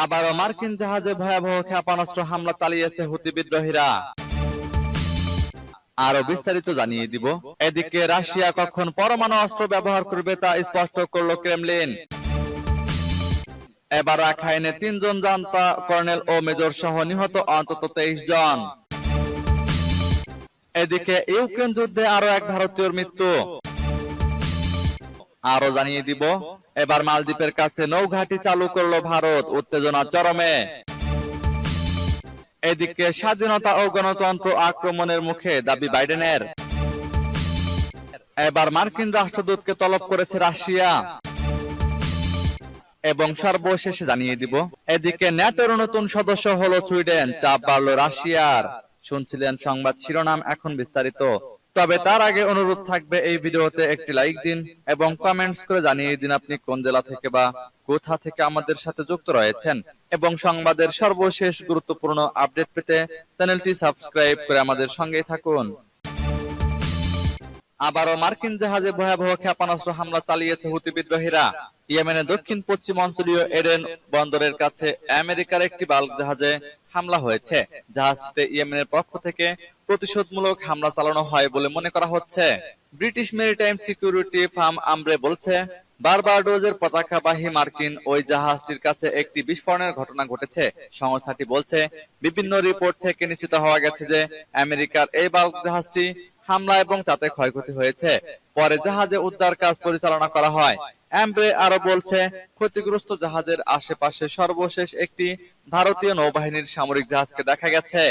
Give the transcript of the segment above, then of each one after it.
আবারও মার্কিন জাহাজে ভয়াবহ ক্ষেপণাস্ত্র হামলা চালিয়েছে হুতি বিদ্রোহীরা। আরও বিস্তারিত জানিয়ে দিব। এদিকে রাশিয়া কখন পরমাণু অস্ত্র ব্যবহার করবে তা স্পষ্ট করল ক্রেমলিন। এবার রাখাইনে তিনজন জান্তা কর্নেল ও মেজর সহ নিহত অন্তত তেইশ জন। এদিকে ইউক্রেন যুদ্ধে আরও এক ভারতীয়র মৃত্যু। আরও জানিয়ে দিব, এবার মালদ্বীপের কাছে নৌঘাটি চালু করল ভারত, উত্তেজনা চরমে। এদিকে স্বাধীনতা ও গণতন্ত্র আক্রমণের মুখে দাবি বাইডেনের। এবার মার্কিন রাষ্ট্রদূতকে তলব করেছে রাশিয়া। এবং সর্বশেষে জানিয়ে দিব, এদিকে ন্যাটোর নতুন সদস্য হলো সুইডেন, চাপ বাড়লো রাশিয়ার। শুনছিলেন সংবাদ শিরোনাম, এখন বিস্তারিত। তবে তার আগে অনুরোধ থাকবে এই ভিডিওতে একটি লাইক দিন এবং কমেন্টস করে জানিয়ে দিন আপনি কোন জেলা থেকে বা কোথা থেকে আমাদের সাথে যুক্ত রয়েছেন। এবং সংবাদের সর্বশেষ গুরুত্বপূর্ণ আপডেট পেতে চ্যানেলটি সাবস্ক্রাইব করে আমাদের সঙ্গেই থাকুন। আবারও মার্কিন জাহাজে ভয়াবহ ক্ষেপণাস্ত্র হামলা চালিয়েছে হুতি বিদ্রোহীরা। ইয়েমেনের দক্ষিণ পশ্চিম অঞ্চলীয় এডেন বন্দরের কাছে আমেরিকার একটি বাল্ক জাহাজে হামলা হয়েছে। জাহাজটিতে ইয়েমেনের পক্ষ থেকে প্রতিশোধমূলক হামলা চালানো হয় বলে মনে করা হচ্ছে। British maritime security firm Ambrey বলছে বারবাডোজের পতাকাবাহী মার্কিন ওই জাহাজটির কাছে একটি বিস্ফোরণের ঘটনা ঘটেছে। সংস্থাটি বলছে, বিভিন্ন রিপোর্ট থেকে নিশ্চিত হওয়া গেছে যে আমেরিকার এই বাল্ক জাহাজটি হামলা এবং তাতে ক্ষয়ক্ষতি হয়েছে। পরে জাহাজে উদ্ধার কাজ পরিচালনা করা হয়। অ্যাম্ব্রে আরও বলছে, ক্ষতিগ্রস্ত জাহাজের আশেপাশে সর্বশেষ একটি ভারতীয় নৌবাহিনীর সামরিক জাহাজকে দেখা গেছে।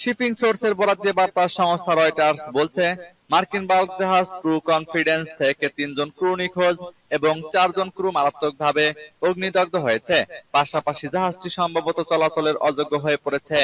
শিপিং সোর্সের বরাদ্দে বার্তা সংস্থা রয়টার্স বলছে মার্কিন বাল্ক জাহাজ ট্রু কনফিডেন্স থেকে তিনজন ক্রু নিখোঁজ এবং চারজন ক্রু মারাত্মকভাবে অগ্নিদগ্ধ হয়েছে। পাশাপাশি জাহাজটি সম্ভবত চলাচলের অযোগ্য হয়ে পড়েছে।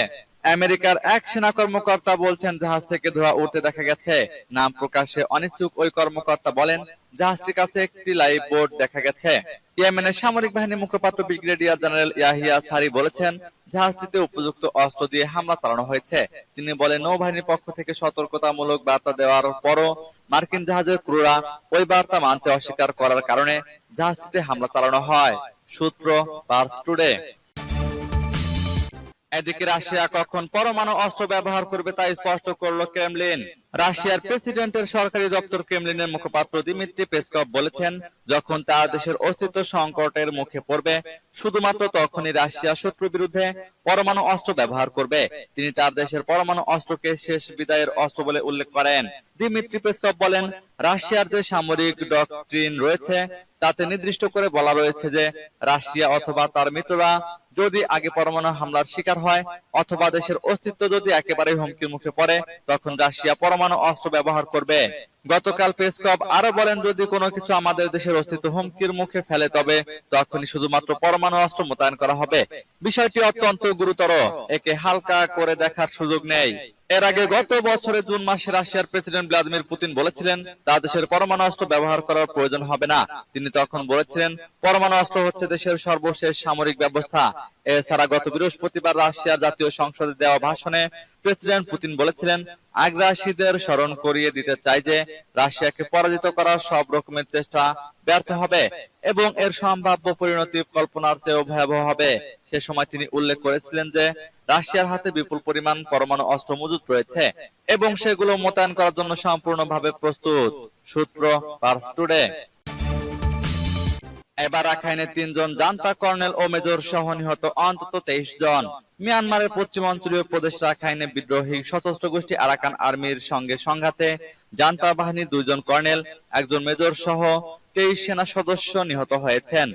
আমেরিকার এক সেনা কর্মকর্তা বলছেন, জাহাজ থেকে ধোঁয়া উঠতে দেখা গেছে। নাম প্রকাশে অনিচ্ছুক ওই কর্মকর্তা বলেন, জাহাজটির কাছে একটি লাইভ বোর্ড দেখা গেছে। ইয়েমেনের সামরিক বাহিনী মুখপাত্র ব্রিগেডিয়ার জেনারেল ইয়াহিয়া সারি বলেছেন জাহাজটিতে উপযুক্ত অস্ত্র দিয়ে হামলা চালানো হয়েছে। তিনি বলেন, নৌবাহিনীর পক্ষ থেকে সতর্কতামূলক বার্তা দেওয়ার পরও মার্কিন জাহাজের ক্রুরা ওই বার্তা মানতে অস্বীকার করার কারণে জাহাজটিতে হামলা চালানো হয়। সূত্র পার্স টুডে। এদিকে রাশিয়া কখন পরমাণু অস্ত্র ব্যবহার করবে তা স্পষ্ট করল ক্রেমলিন। রাশিয়ার প্রেসিডেন্টের সরকারি দপ্তর ক্রেমলিনের মুখপাত্র দিমিত্রি পেসকভ বলেছেন, যখন তার দেশের অস্তিত্ব সংকটের মুখে পড়বে, শুধুমাত্র তখনই রাশিয়া শত্রুর বিরুদ্ধে পরমাণু অস্ত্র ব্যবহার করবে। তিনি তার দেশের পরমাণু অস্ত্রকে শেষ বিদায়ের অস্ত্র বলে উল্লেখ করেন। দিমিত্রি পেসকভ বলেন, রাশিয়ার যে সামরিক ডক্ট্রিন রয়েছে, তাতে নির্দিষ্ট করে বলা রয়েছে যে, রাশিয়া অথবা তার মিত্ররা যদি আগে পরমাণু হামলার শিকার হয়, অথবা দেশের অস্তিত্ব যদি একেবারে হুমকির মুখে পড়ে, তখন রাশিয়া পরমাণু অস্ত্র ব্যবহার করবে। গতকাল পেসকপ আরও বলেন, যদি কোনো কিছু আমাদের দেশের অস্তিত্ব হুমকির মুখে ফেলে, তবে তখনই শুধুমাত্র পরমাণু অস্ত্র মোতায়েন করা হবে। বিষয়টি অত্যন্ত গুরুতর। একে হালকা করে দেখার সুযোগ নেই। এর আগে গত বছরের জুন মাসে রাশিয়ার প্রেসিডেন্ট ভ্লাদিমির পুতিন বলেছিলেন তার দেশের পরমাণু অস্ত্র ব্যবহার করার প্রয়োজন হবে না। তিনি তখন বলেছিলেন, পরমাণু অস্ত্র হচ্ছে দেশের সর্বশেষ সামরিক ব্যবস্থা। এছাড়া গত বৃহস্পতিবার রাশিয়ার জাতীয় সংসদে দেওয়া ভাষণে প্রেসিডেন্ট পুতিন বলেছিলেন, আগ্রাসীদের স্মরণ করিয়ে দিতে চাই যে, রাশিয়াকে পরাজিত করার সব রকমের চেষ্টা ব্যর্থ হবে এবং এর সম্ভাব্য পরিণতি কল্পনার চেয়েও ভয়াবহ হবে। সে সময় তিনি উল্লেখ করেছিলেন যে, রাশিয়ার হাতে বিপুল পরিমাণ পরমাণু অস্ত্র মজুত রয়েছে এবং সেগুলো মোতায়েন করার জন্য সম্পূর্ণভাবে প্রস্তুত, সূত্র পার্স টুডে এবার রাখাইনে তিনজন জান্তা কর্নেল ও মেজর সহ নিহত অন্তত তেইশ জন। মিয়ানমারের পশ্চিমাঞ্চলীয় প্রদেশ রাখাইনে বিদ্রোহী সশস্ত্র গোষ্ঠী আরাকান আর্মির সঙ্গে সংঘাতে জান্তা বাহিনীর দুইজন কর্নেল, একজন মেজর সহ তেইশ সেনা সদস্য নিহত হয়েছেন।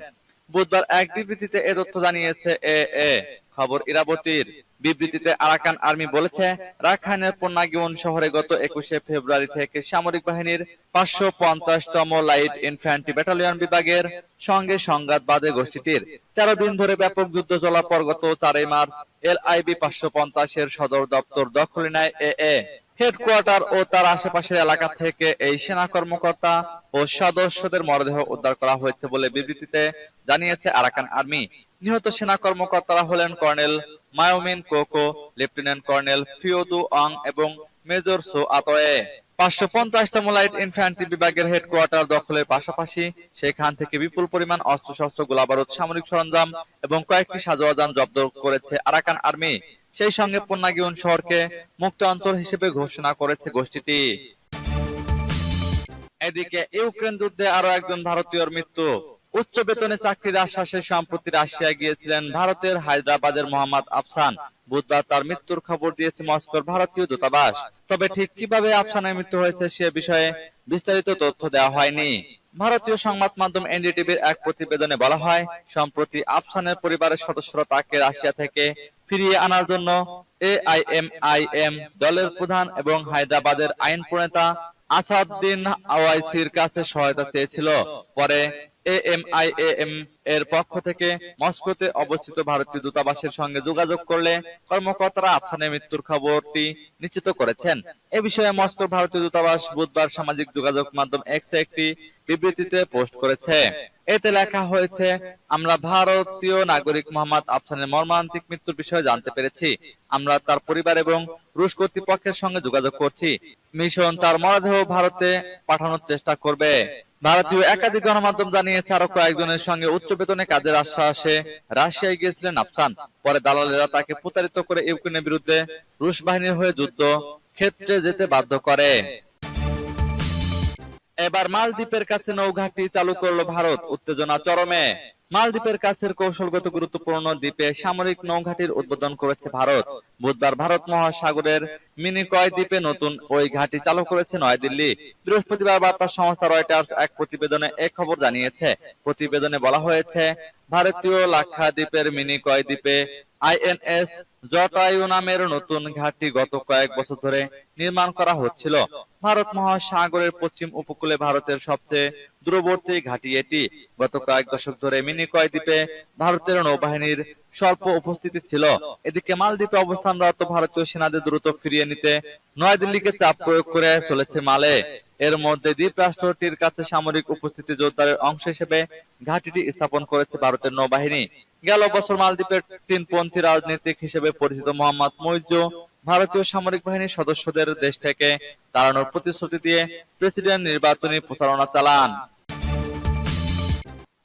বুধবার এক বিবৃতিতে এ তথ্য জানিয়েছে এ এ। খবর ইরাবতীর। বিবৃতিতে আরাকান আর্মি বলেছে, রাখাইনের পন্নাগিওন শহরে গত একুশে ফেব্রুয়ারি থেকে সামরিক বাহিনীর পাঁচশো পঞ্চাশতম লাইট ইনফ্যান্ট্রি ব্যাটালিয়ন বিভাগের সঙ্গে সংঘাত বাদে গোষ্ঠীটির। তেরো দিন ধরে ব্যাপক যুদ্ধ চলার পর গত চারই মার্চ এল আইবি পাঁচশো পঞ্চাশের সদর দপ্তর দখলে নেয় এ এ। হেডকোয়ার্টার ও তার আশেপাশের এলাকা থেকে এই সেনা কর্মকর্তা ও সদস্যদের মরদেহ উদ্ধার করা হয়েছে বলে বিবৃতিতে জানিয়েছে আরাকান আর্মি। নিহত সেনা কর্মকর্তারা হলেন কর্নেল মায়োমিন কোকো, লেফটেন্যান্ট কর্নেল ফিওদু অং এবং মেজর সো আতয়ে। পাঁচশো পঞ্চাশতম লাইট ইনফ্যান্ট্রি বিভাগের হেডকোয়ার্টার দখলের পাশাপাশি সেখান থেকে বিপুল পরিমাণ অস্ত্রশস্ত্র, গোলাবারুদ, সামরিক সরঞ্জাম এবং কয়েকটি সাজোয়া যান জব্দ করেছে আরাকান আর্মি। সেই সঙ্গে পন্নাগিউন শহরকে মুক্ত অঞ্চল হিসেবে ঘোষণা করেছে গোষ্ঠীটি। এদিকে ইউক্রেন যুদ্ধে আরও একজন ভারতীয়র মৃত্যু। উচ্চ বেতনে চাকরির আশ্বাসে সম্প্রতি রাশিয়া গিয়েছিলেন ভারতের হায়দ্রাবাদের মোহাম্মদ আফসান। বুধবার তার মৃত্যুর খবর দিয়েছে মস্কোর ভারতীয় দূতাবাস। তবে ঠিক কীভাবে আফসানের মৃত্যু হয়েছে সে বিষয়ে বিস্তারিত তথ্য দেওয়া হয়নি। ভারতীয় সংবাদ মাধ্যম এনডিটিভির এক প্রতিবেদনে বলা হয়, সম্প্রতি আফসানের পরিবারের সদস্যরা তাকে রাশিয়া থেকে ফিরিয়ে আনার জন্য এআইএমআইএম দলের প্রধান এবং হায়দ্রাবাদের আইন প্রণেতা আসাদুদ্দিন আওয়াইসির কাছে সহায়তা চেয়েছিল। পরে এএমআইএম এর পক্ষ থেকে মস্কোতে অবস্থিত ভারতীয় দূতাবাসের সঙ্গে যোগাযোগ করলে কর্মকর্তারা আফসানের মৃত্যুর খবরটি নিশ্চিত করেছেন। এ বিষয়ে মস্কোর ভারতীয় দূতাবাস বুধবার সামাজিক যোগাযোগ মাধ্যম এক্সে একটি বিবৃতিতে পোস্ট করেছে। এতে লেখা হয়েছে, আমরা ভারতীয় নাগরিক মোহাম্মদ আফসানের মর্মান্তিক মৃত্যুর বিষয়ে জানতে পেরেছি। আমরা তার পরিবার এবং রুশ কর্তৃপক্ষের সঙ্গে যোগাযোগ করছি। মিশন তার মরদেহ ভারতে পাঠানোর চেষ্টা করবে। ভারতীয় একাধিক গণমাধ্যম জানিয়েছে আরও কয়েকজনের সঙ্গে উচ্চ বেতনে কাজের আশ্বাসে রাশিয়ায় গিয়েছিলেন আফসান। পরে দালালেরা তাকে প্রতারিত করে ইউক্রেনের বিরুদ্ধে রুশ বাহিনীর হয়ে যুদ্ধ ক্ষেত্রে যেতে বাধ্য করে। এবার মালদ্বীপের কাছে নৌঘাটি চালু করল ভারত। উত্তেজনা চরমে। মালদ্বীপের কাছের কৌশলগত গুরুত্বপূর্ণ দ্বীপে সামরিক নৌঘাটির উদ্বোধন করেছে ভারত। বুধবার ভারত মহাসাগরের মিনিকয় দ্বীপে নতুন ওই ঘাটি চালু করেছে নয়াদিল্লি। বৃহস্পতিবার বার্তা সংস্থা রয়টার্স এক প্রতিবেদনে এ খবর জানিয়েছে। প্রতিবেদনে বলা হয়েছে, ভারতীয় লাক্ষাদ্বীপের মিনিকয় দ্বীপে আইএনএস জটায়ু নামের নতুন ঘাটটি গত কয়েক বছর ধরে নির্মাণ করা হচ্ছিল। ভারত মহাসাগরের পশ্চিম উপকূলে ভারতের সবচেয়ে দূরবর্তী ঘাঁটি এটি। গত কয়েক দশক ধরে মিনিকয় দ্বীপে ভারতের নৌবাহিনীর স্বল্প উপস্থিতি ছিল। এদিকে মালদ্বীপে অবস্থানরত ভারতীয় সেনাদের দ্রুত ফিরিয়ে নিতে নয়াদিল্লিকে চাপ প্রয়োগ করে চলেছে মালে। এর মধ্যে দ্বীপ রাষ্ট্রটির কাছে সামরিক উপস্থিতি জোরদারের অংশ হিসেবে ঘাঁটিটি স্থাপন করেছে ভারতের নৌবাহিনী। গেল বছর মালদ্বীপের তিনপন্থী রাজনীতিক হিসেবে পরিচিত মোহাম্মদ মইজু ভারতীয় সামরিক বাহিনীর সদস্যদের দেশ থেকে তাড়ানোর প্রতিশ্রুতি দিয়ে প্রেসিডেন্ট নির্বাচনী প্রচারণা চালান।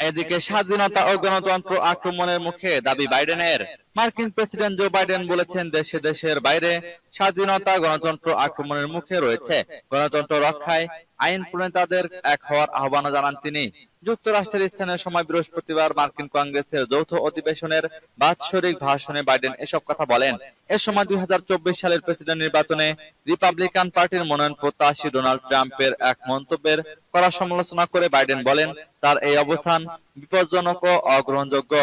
এদিকে স্বাধীনতা ও গণতন্ত্র আক্রমণের মুখে দাবি বাইডেনের। মার্কিন প্রেসিডেন্ট জো বাইডেন বলেছেন দেশে দেশের বাইরে স্বাধীনতা, গণতন্ত্র আক্রমণের মুখে রয়েছে। গণতন্ত্র রক্ষায় আইন প্রণেতাদের এক হওয়ার আহ্বান জানান তিনি। যুক্তরাষ্ট্রের স্থানীয় সময় বৃহস্পতিবার মার্কিন কংগ্রেসের যৌথ অধিবেশনের বাৎসরিক ভাষণে বাইডেন এসব কথা বলেন। এ সময় দুই হাজার চব্বিশ সালের প্রেসিডেন্ট নির্বাচনে রিপাবলিকান পার্টির মনোনয়ন প্রত্যাশী ডোনাল্ড ট্রাম্পের এক মন্তব্যের করা সমালোচনা করে বাইডেন বলেন, তার এই অবস্থান বিপজ্জনক ও অগ্রহণযোগ্য।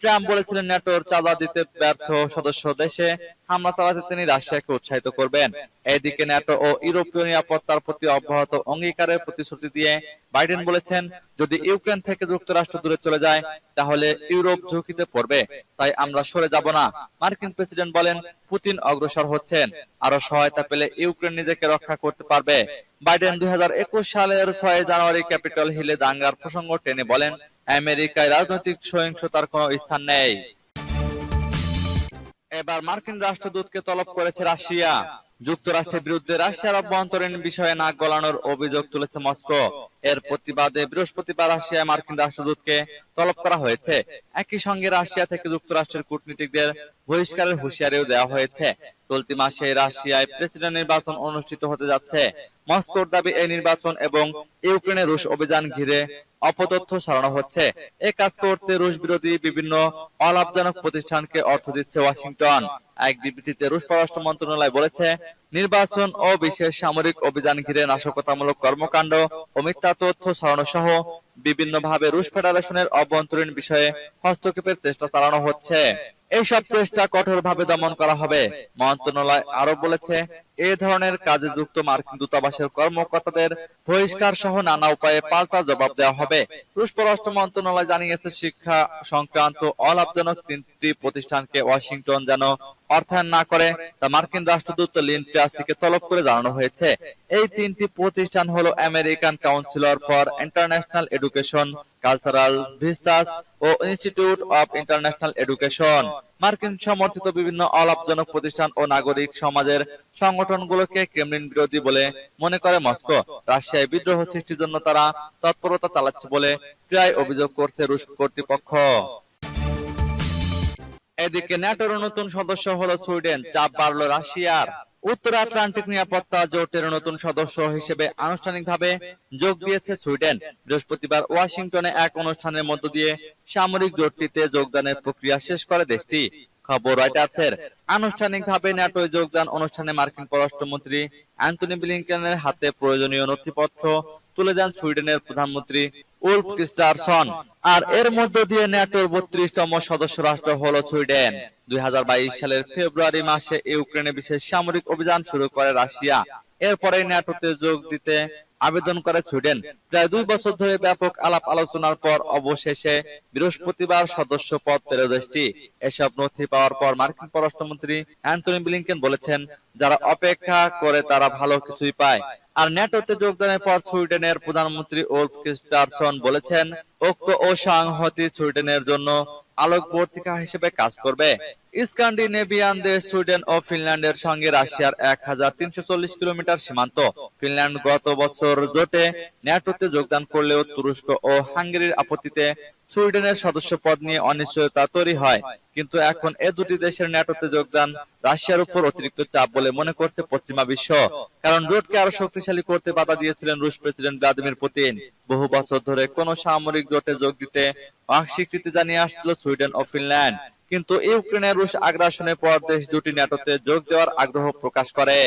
ট্রাম্প বলেছিলেন ন্যাটোর চাঁদা দিতে ব্যর্থ সদস্য দেশে হামলা চালাতে তিনি রাশিয়াকে উৎসাহিত করবেন। এদিকে ন্যাটো ও ইউরোপীয় নিরাপত্তার প্রতি অব্যাহত অঙ্গীকারের প্রতিশ্রুতি দিয়ে বাইডেন বলেছেন, যদি ইউক্রেন থেকে যুক্তরাষ্ট্র দূরে চলে যায়, তাহলে ইউরোপ ঝুঁকিতে পড়বে। তাই আমরা সরে যাব না। মার্কিন প্রেসিডেন্ট বলেন, পুতিন অগ্রসর হচ্ছেন। আরও সহায়তা পেলে ইউক্রেন নিজেকে রক্ষা করতে পারবে। বাইডেন দুই হাজার একুশ সালের ছয় জানুয়ারি ক্যাপিটাল হিলে দাঙ্গার প্রসঙ্গ টেনে বলেন আমেরিকায় রাজনৈতিক সহিংসতার কোনো স্থান নেই। এবার মার্কিন রাষ্ট্রদূতকে তলব করেছে রাশিয়া। যুক্তরাষ্ট্রের বিরুদ্ধে রাশিয়ার অভ্যন্তরীণ বিষয়ে নাক গলানোর অভিযোগ তুলেছে মস্কো। এর প্রতিবাদে বৃহস্পতিবার রাশিয়ায় মার্কিন রাষ্ট্রদূতকে তলব করা হয়েছে। একই সঙ্গে রাশিয়া থেকে যুক্তরাষ্ট্রের কূটনীতিকদের বহিষ্কারের হুঁশিয়ারিও দেওয়া হয়েছে। চলতি মাসে রাশিয়ায় প্রেসিডেন্ট নির্বাচন অনুষ্ঠিত হতে যাচ্ছে। মস্কোর দাবি, এই নির্বাচন এবং ইউক্রেনের রুশ অভিযান ঘিরে অপতথ্য ছড়ানো হচ্ছে। এ কাজ করতে রুশ বিরোধী বিভিন্ন অলাভজনক প্রতিষ্ঠানকে অর্থ দিচ্ছে ওয়াশিংটন। এক বিবৃতিতে রুশ পররাষ্ট্র মন্ত্রণালয় বলেছে, নির্বাচন ও বিশেষ সামরিক অভিযান ঘিরে নাশকতামূলক কর্মকাণ্ড ও মিথ্যা তথ্য ছড়ানো সহ বিভিন্নভাবে রুশ ফেডারেশনের অভ্যন্তরীণ বিষয়ে হস্তক্ষেপের চেষ্টা চালানো হচ্ছে। এইসব চেষ্টা কঠোরভাবে দমন করা হবে। মন্ত্রণালয় আরও বলেছে, এ ধরনের কাজে যুক্ত মার্কিন দূতাবাসের কর্মকর্তাদের বহিষ্কার সহ নানা উপায়ে পাল্টা জবাব দেওয়া হবে। রুশ পররাষ্ট্র মন্ত্রণালয় জানিয়েছে শিক্ষা সংক্রান্ত অলাভজনক তিনটি প্রতিষ্ঠানকে ওয়াশিংটন যেন অর্থায়ন না করে, তা মার্কিন রাষ্ট্রদূত লিন ট্রাসিকে তলব করে জানানো হয়েছে। এই তিনটি প্রতিষ্ঠান হলো American Councillor for International Education, Cultural Vistas O Institute of International education. মার্কিন সমর্থিত বিভিন্ন অলাভজনক প্রতিষ্ঠান ও নাগরিক সমাজের সংগঠনগুলোকে ক্রেমলিন বিরোধী বলে মনে করে মস্কো। রাশিয়ায় বিদ্রোহ সৃষ্টির জন্য তারা তৎপরতা চালাচ্ছে বলে প্রায় অভিযোগ করছে রুশ কর্তৃপক্ষ। এদিকে ন্যাটোর নতুন সদস্য হলো সুইডেন চাপ বাড়লো রাশিয়ার। উত্তর আটলান্টিক নিরাপত্তা জোটের নতুন সদস্য হিসেবে আনুষ্ঠানিকভাবে যোগ দিয়েছে সুইডেন। বৃহস্পতিবার ওয়াশিংটনে এক অনুষ্ঠানের মধ্য দিয়ে সামরিক জোটটিতে যোগদানের প্রক্রিয়া শেষ করে দেশটি। খবর রয়টার্সের। আনুষ্ঠানিকভাবে ন্যাটো যোগদান অনুষ্ঠানে মার্কিন পররাষ্ট্রমন্ত্রী অ্যান্টনি ব্লিংকেনের হাতে প্রয়োজনীয় নথিপত্র তুলে দেন সুইডেনের প্রধানমন্ত্রী উলফ ক্রিস্টারসন। আর এর মধ্য দিয়ে ন্যাটোর বত্রিশতম সদস্য রাষ্ট্র হল সুইডেন। দুই হাজার বাইশ সালের ফেব্রুয়ারি মাসে ইউক্রেনে বিশেষ সামরিক অভিযান শুরু করে রাশিয়া। এরপরে ন্যাটোতে যোগ দিতে আবেদন করে সুইডেন প্রায় দুই বছর ধরে ব্যাপক আলাপ আলোচনার পর অবশেষে বৃহস্পতিবার সদস্য পদ পেল দেশটি। এসব নথি পাওয়ার পর মার্কিন পররাষ্ট্রমন্ত্রী অ্যান্টনি ব্লিংকেন বলেছেন, যারা অপেক্ষা করে তারা ভালো কিছুই পায়। আর ন্যাটোতে যোগদানের পর সুইডেনের প্রধানমন্ত্রী ওলফ ক্রিস্টারসন বলেছেন ঐক্য ও সংহতি সুইডেনের জন্য আলোকবর্তিকা হিসেবে কাজ করবে। স্ক্যান্ডিনেভিয়ান দেশ সুইডেন ও ফিনল্যান্ডের সঙ্গে রাশিয়ার এক হাজার তিনশো চল্লিশ কিলোমিটার সীমান্ত। ফিনল্যান্ড গত বছর জোটে ন্যাটোতে যোগদান করলেও তুরস্ক ও হাঙ্গেরির আপত্তিতে সুইডেনের সদস্য পদ নিয়ে অনিশ্চয়তা তৈরি হয়। কিন্তু এখন এ দুটি দেশের ন্যাটোতে যোগদান রাশিয়ার উপর অতিরিক্ত চাপ বলে মনে করছে পশ্চিমা বিশ্ব। কারণ জোটকে আরও শক্তিশালী করতে বাধা দিয়েছিলেন রুশ প্রেসিডেন্ট ভ্লাদিমির পুতিন। বহু বছর ধরে কোন সামরিক জোটে যোগ দিতে অস্বীকৃতি জানিয়ে আসছিল সুইডেন ও ফিনল্যান্ড। কিন্তু ইউক্রেনের রুশ আগ্রাসনের পর দেশ দুটি ন্যাটোতে যোগ দেওয়ার আগ্রহ প্রকাশ করে।